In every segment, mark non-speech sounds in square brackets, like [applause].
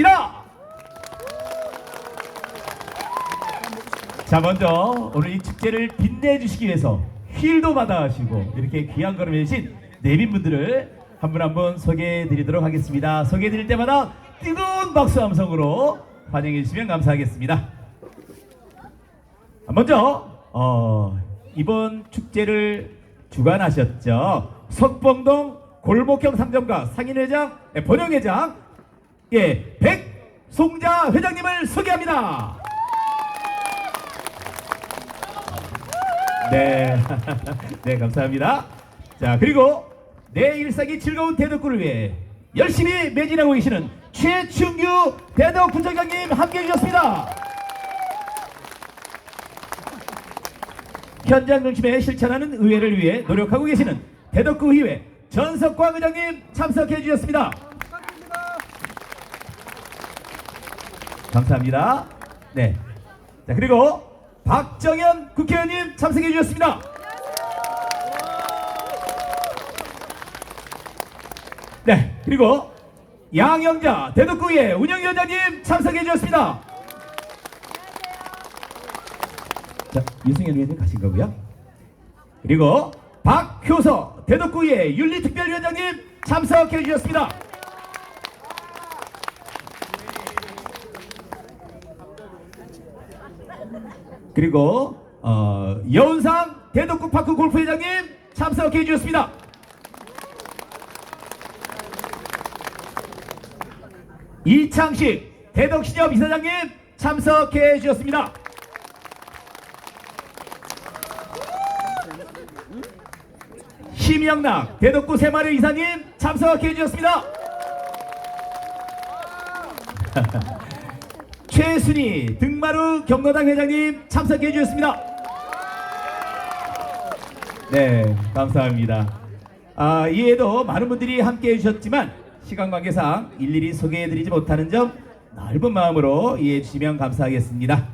입니다. 자 먼저 오늘 이 축제를 빛내주시기 위해서 휠도 마다하시고 이렇게 귀한 걸음 해주신 내빈 분들을 한 분 한 분 소개해드리도록 하겠습니다. 소개해드릴 때마다 뜨거운 박수 함성으로 환영해 주시면 감사하겠습니다. 먼저 어, 이번 축제를 주관하셨죠 석봉동 골목형 상점가 상인회장 예, 번영회장 예 백송자 회장님을 소개합니다. 네, [laughs] 네 감사합니다. 자 그리고 내 일상이 즐거운 대덕구를 위해 열심히 매진하고 계시는 최충규 대덕구청장님 함께해 주셨습니다. 현장 중심에 실천하는 의회를 위해 노력하고 계시는 대덕구 의회 전석광 의장님 참석해 주셨습니다. 감사합니다. 네. 자 그리고 박정현 국회의원님 참석해 주셨습니다. 네. 그리고 양영자 대덕구의 운영위원장님 참석해 주셨습니다. 자, 유승현 위원님 가신 거고요. 그리고 박효서 대덕구의 윤리특별위원장님 참석해 주셨습니다. 그리고 어, 여운상 대덕구 파크 골프회장님 참석해 주셨습니다. 이창식 대덕시협 이사장님 참석해 주셨습니다. 심영락 대덕구 새마을 이사님 참석해 주셨습니다. [laughs] 최순희 등마루 경로당 회장님 참석해 주셨습니다. 네, 감사합니다. 아, 이에도 많은 분들이 함께 해주셨지만 시간 관계상 일일이 소개해드리지 못하는 점 넓은 마음으로 이해해 주시면 감사하겠습니다.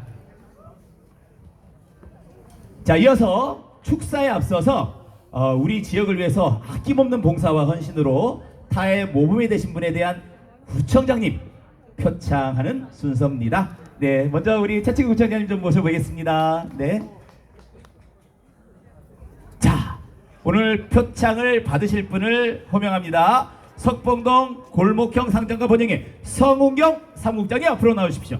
자, 이어서 축사에 앞서서 어, 우리 지역을 위해서 아낌없는 봉사와 헌신으로 타의 모범이 되신 분에 대한 구청장님 표창하는 순서입니다. 네, 먼저 우리 차치구 구청장님 좀 모셔보겠습니다. 네. 자, 오늘 표창을 받으실 분을 호명합니다. 석봉동 골목형 상점가 번영의 성웅경 사무국장이 앞으로 나오십시오.